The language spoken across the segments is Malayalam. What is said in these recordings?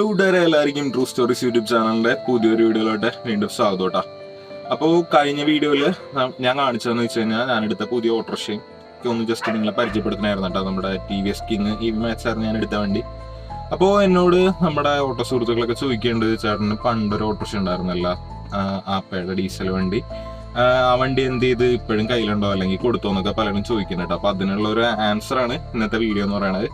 ഹലോ കൂട്ടുകാരെ എല്ലാവർക്കും ട്രൂ സ്റ്റോറീസ് യൂട്യൂബ് ചാനലിന്റെ പുതിയൊരു വീഡിയോയിലോട്ട് വീണ്ടും സ്വാഗതം അപ്പോൾ കഴിഞ്ഞ വീഡിയോയിൽ ഞാൻ കാണിച്ചതെന്ന് വെച്ച് കഴിഞ്ഞാൽ ഞാൻ എടുത്ത പുതിയ ഓട്ടോറിക്ഷയും ഒന്ന് ജസ്റ്റ് നിങ്ങളെ പരിചയപ്പെടുത്തണമായിരുന്നു കേട്ടോ നമ്മുടെ T V S king E V മാച്ചായിരുന്നു ഞാൻ എടുത്ത വണ്ടി. അപ്പോൾ എന്നോട് നമ്മുടെ ഓട്ടോ സുഹൃത്തുക്കളൊക്കെ ചോദിക്കേണ്ടത് ചേട്ടന് പണ്ടൊരു ഓട്ടോറിക്ഷ ഉണ്ടായിരുന്നല്ല ആപ്പയുടെ ഡീസൽ വണ്ടി. ആ, വണ്ടി എന്ത് ചെയ്ത് ഇപ്പോഴും കയ്യിലുണ്ടോ? അല്ലെങ്കിൽ കൊടുത്തോ എന്നൊക്കെ പലരും ചോദിക്കുന്നുണ്ട് അപ്പൊ അതിനുള്ള ഒരു ആൻസർ ആണ് ഇന്നത്തെ വീഡിയോ എന്ന് പറയുന്നത്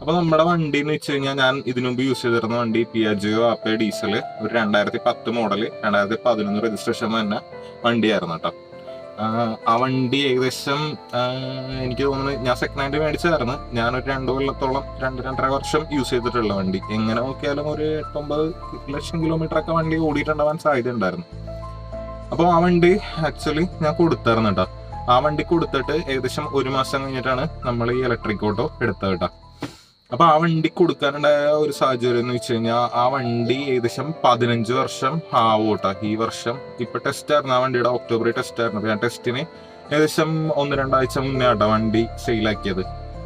അപ്പൊ നമ്മുടെ വണ്ടി എന്ന് വെച്ച് കഴിഞ്ഞാൽ ഞാൻ ഇതിനു മുമ്പ് യൂസ് ചെയ്തിരുന്ന വണ്ടി പിയാജിയോ ആപ്പ ഡീസൽ ഒരു രണ്ടായിരത്തി പത്ത് മോഡൽ രണ്ടായിരത്തി പതിനൊന്ന് രജിസ്ട്രേഷൻ തന്നെ വണ്ടിയായിരുന്നു കേട്ടോ ആ വണ്ടി ഏകദേശം എനിക്ക് തോന്നുന്നു ഞാൻ സെക്കൻഡ് ഹാൻഡ് മേടിച്ചതായിരുന്നു. ഞാനൊരു രണ്ടു കൊല്ലത്തോളം രണ്ട് രണ്ടര വർഷം യൂസ് ചെയ്തിട്ടുള്ള വണ്ടി. എങ്ങനെ നോക്കിയാലും ഒരു എട്ടൊമ്പത് ലക്ഷം കിലോമീറ്റർ ഒക്കെ വണ്ടി ഓടിയിട്ടുണ്ടാവാൻ സാധ്യത ഉണ്ടായിരുന്നു. അപ്പോൾ ആ വണ്ടി ആക്ച്വലി ഞാൻ കൊടുത്തായിരുന്നു കേട്ടോ ആ വണ്ടി കൊടുത്തിട്ട് ഏകദേശം ഒരു മാസം കഴിഞ്ഞിട്ടാണ് നമ്മൾ ഈ ഇലക്ട്രിക് ഓട്ടോ എടുത്തത് കേട്ടോ അപ്പൊ ആ വണ്ടി കൊടുക്കാനുണ്ടായ ഒരു സാഹചര്യം എന്ന് വെച്ച് കഴിഞ്ഞാൽ ആ വണ്ടി ഏകദേശം പതിനഞ്ച് വർഷം ആവും കേട്ടോ. ഈ വർഷം ഇപ്പൊ ടെസ്റ്റ് ആയിരുന്നു. ആ വണ്ടിയുടെ ഒക്ടോബറിൽ ടെസ്റ്റ് ആയിരുന്നു. ഞാൻ ടെസ്റ്റിന് ഏകദേശം ഒന്ന് രണ്ടാഴ്ച മുന്നേ ആട്ടോ വണ്ടി സെയിലാക്കിയത്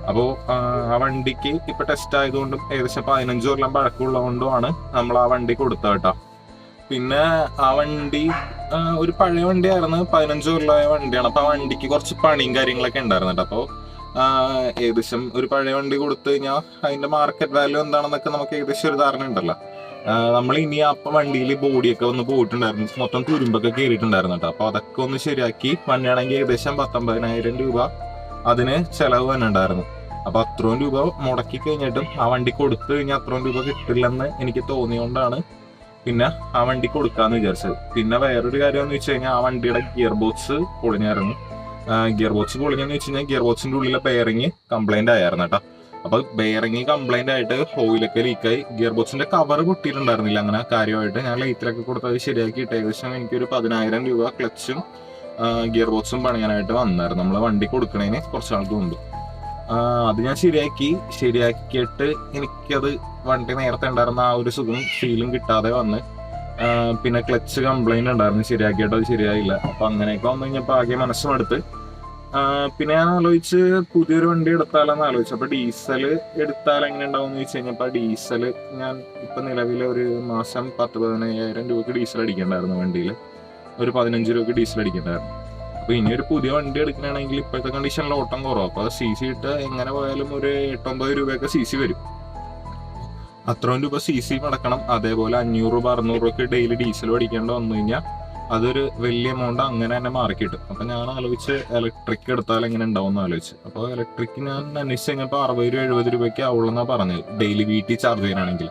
അപ്പോൾ ആ വണ്ടിക്ക് ഇപ്പൊ ടെസ്റ്റ് ആയതുകൊണ്ടും ഏകദേശം പതിനഞ്ച് കൊല്ലം പഴക്കമുള്ളതുകൊണ്ടുമാണ് നമ്മൾ ആ വണ്ടി കൊടുത്തത് കേട്ടോ. പിന്നെ ആ വണ്ടി ഒരു പഴയ വണ്ടിയായിരുന്നു. പതിനഞ്ച് കൊല്ലമായ വണ്ടിയാണ്. അപ്പൊ ആ വണ്ടിക്ക് കുറച്ച് പണിയും കാര്യങ്ങളൊക്കെ ഉണ്ടായിരുന്നു കേട്ടോ. അപ്പോൾ ഏകദേശം ഒരു പഴയ വണ്ടി കൊടുത്തു കഴിഞ്ഞാൽ അതിന്റെ മാർക്കറ്റ് വാല്യൂ എന്താണെന്നൊക്കെ നമുക്ക് ഏകദേശം ഒരു ധാരണ ഉണ്ടല്ലോ. നമ്മൾ ഇനി അപ്പൊ വണ്ടിയിൽ ബോഡിയൊക്കെ ഒന്ന് പോയിട്ടുണ്ടായിരുന്നു. മൊത്തം തുരുമ്പൊക്കെ കയറിയിട്ടുണ്ടായിരുന്നു കേട്ടോ. അപ്പൊ അതൊക്കെ ഒന്ന് ശരിയാക്കി വണ്ടിയാണെങ്കിൽ ഏകദേശം പത്തൊമ്പതിനായിരം രൂപ അതിന് ചെലവ് തന്നെ ഉണ്ടായിരുന്നു. അപ്പൊ അത്രയും രൂപ മുടക്കി കഴിഞ്ഞിട്ടും ആ വണ്ടി കൊടുത്തു കഴിഞ്ഞാൽ അത്രയും രൂപ കിട്ടില്ലെന്ന് എനിക്ക് തോന്നിയോണ്ടാണ് പിന്നെ ആ വണ്ടി കൊടുക്കാന്ന് വിചാരിച്ചത്. പിന്നെ വേറൊരു കാര്യം എന്ന് വെച്ച് കഴിഞ്ഞാൽ ആ വണ്ടിയുടെ ഗിയർ ബോക്സ് പൊളിഞ്ഞായിരുന്നു. ഗിയർ ബോക്സ് പൊളിഞ്ഞെന്ന് വെച്ച് കഴിഞ്ഞാൽ ഗിയർ ബോക്സിന്റെ ഉള്ളിലെ ബെയറിങ് കംപ്ലൈന്റ് ആയിരുന്നു കേട്ടോ അപ്പൊ ബെയറിങ് കംപ്ലൈന്റ് ആയിട്ട് ഓയിലൊക്കെ ലീക്കായി ഗിയർ ബോക്സിന്റെ കവർ പൊട്ടിയിട്ടുണ്ടായിരുന്നില്ല അങ്ങനെ കാര്യമായിട്ട്. ഞാൻ ലൈറ്റിലൊക്കെ കൊടുത്തത് ശരിയാക്കിയിട്ട് ഏകദേശം എനിക്കൊരു പതിനായിരം രൂപ ക്ലച്ചും ഗിയർ ബോക്സും പണിയാനായിട്ട് വന്നായിരുന്നു. നമ്മളെ വണ്ടി കൊടുക്കണേന് കുറച്ച് ആൾക്ക് മുമ്പ്. അത് ഞാൻ ശരിയാക്കി. ശരിയാക്കിയിട്ട് എനിക്കത് വണ്ടി നേരത്തെ ഉണ്ടായിരുന്ന ആ ഒരു സുഖം ഫീലും കിട്ടാതെ വന്ന് പിന്നെ ക്ലച്ച് കംപ്ലൈന്റ് ഉണ്ടായിരുന്നു. ശരിയാക്കിയിട്ട് അത് ശരിയായില്ല. അപ്പൊ അങ്ങനെയൊക്കെ വന്നു കഴിഞ്ഞപ്പോ ആകെ മനസ്സും എടുത്ത് ആ, പിന്നെ ഞാൻ ആലോചിച്ച് പുതിയൊരു വണ്ടി എടുത്താലെന്ന് ആലോചിച്ചു. അപ്പൊ ഡീസൽ എടുത്താൽ എങ്ങനെ ഉണ്ടാവും എന്ന് വെച്ച് കഴിഞ്ഞപ്പോ ഡീസൽ ഞാൻ ഇപ്പൊ നിലവിൽ ഒരു മാസം പത്ത് പതിനയ്യായിരം രൂപക്ക് ഡീസൽ അടിക്കണ്ടായിരുന്നു വണ്ടിയിൽ. ഒരു പതിനഞ്ച് രൂപക്ക് ഡീസൽ അടിക്കണ്ടായിരുന്നു. അപ്പൊ ഇനി ഒരു പുതിയ വണ്ടി എടുക്കണമെങ്കിൽ ഇപ്പോഴത്തെ കണ്ടീഷനിൽ ഓട്ടം കുറവാണ് അപ്പൊ സി സി ഇട്ട് എങ്ങനെ പോയാലും ഒരു എട്ടൊമ്പത് രൂപയൊക്കെ സി സി വരും. അത്രയും രൂപ സി സി മടക്കണം. അതേപോലെ അഞ്ഞൂറ് രൂപ അറുന്നൂറ് രൂപയ്ക്ക് ഡെയിലി ഡീസൽ അടിക്കേണ്ട വന്നു കഴിഞ്ഞാൽ അതൊരു വലിയ എമൗണ്ട് അങ്ങനെ തന്നെ മാറി കിട്ടും അപ്പൊ ഞാൻ ആലോചിച്ച് ഇലക്ട്രിക് എടുത്താൽ എങ്ങനെ ഉണ്ടാവും ആലോചിച്ച്. അപ്പോൾ ഇലക്ട്രിക് ഞാൻ അന്വേഷിച്ച് കഴിഞ്ഞപ്പോൾ അറുപത് രൂപ എഴുപത് രൂപയ്ക്ക് ആവുള്ളൂ പറഞ്ഞത്. ഡെയിലി വീട്ടിൽ ചാർജ് ചെയ്യാനാണെങ്കിൽ.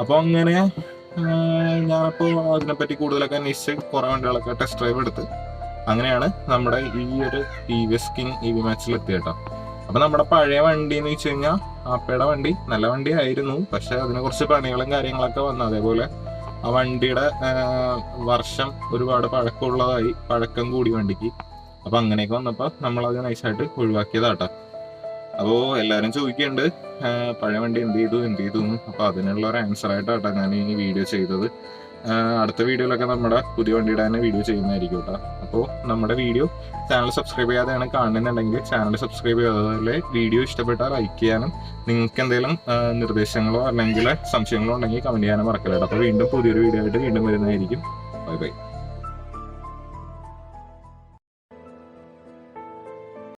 അപ്പൊ അങ്ങനെ ഞാനിപ്പോ ഞാനപ്പോ അതിനെപ്പറ്റി കൂടുതലൊക്കെ അന്വേഷിച്ച് കുറെ വണ്ടികളൊക്കെ ടെസ്റ്റ് ഡ്രൈവ് എടുത്ത് അങ്ങനെയാണ് നമ്മുടെ ഈ ഒരു T V S king E V മാച്ചിൽ എത്തിയട്ടോ അപ്പൊ നമ്മുടെ പഴയ വണ്ടി എന്ന് വെച്ച് കഴിഞ്ഞാൽ ആപ്പയുടെ വണ്ടി നല്ല വണ്ടി ആയിരുന്നു. പക്ഷെ അതിന് കുറച്ച് പണികളും കാര്യങ്ങളൊക്കെ വന്നു. അതേപോലെ ആ വണ്ടിയുടെ വർഷം ഒരുപാട് പഴക്കമുള്ളതായി പഴക്കം കൂടി വണ്ടിക്ക്. അപ്പൊ അങ്ങനെയൊക്കെ വന്നപ്പോ നമ്മൾ അത് നൈസായിട്ട് ഒഴിവാക്കിയതാട്ടോ. അപ്പോ എല്ലാരും ചോദിക്കുന്നുണ്ട് പഴയ വണ്ടി എന്ത് ചെയ്തു എന്ത് ചെയ്തു എന്ന്. അപ്പൊ അതിനുള്ള ഒരു ആൻസർ ആയിട്ടാട്ടോ ഞാൻ ഈ വീഡിയോ ചെയ്തത്. അടുത്ത വീഡിയോയിലൊക്കെ നമ്മുടെ പുതിയ വണ്ടിയുടെ തന്നെ വീഡിയോ ചെയ്യുന്നതായിരിക്കും കേട്ടോ അപ്പോൾ നമ്മുടെ വീഡിയോ ചാനൽ സബ്സ്ക്രൈബ് ചെയ്യാതെയാണ് കാണുന്നുണ്ടെങ്കിൽ ചാനൽ സബ്സ്ക്രൈബ് ചെയ്യാതെ വീഡിയോ ഇഷ്ടപ്പെട്ടാൽ ലൈക്ക് ചെയ്യാനും നിങ്ങൾക്ക് എന്തെങ്കിലും നിർദ്ദേശങ്ങളോ അല്ലെങ്കിൽ സംശയങ്ങളോ ഉണ്ടെങ്കിൽ കമന്റ് ചെയ്യാനും മറക്കരുത് അപ്പോൾ വീണ്ടും പുതിയൊരു വീഡിയോ ആയിട്ട് വീണ്ടും വരുന്നതായിരിക്കും. Bye bye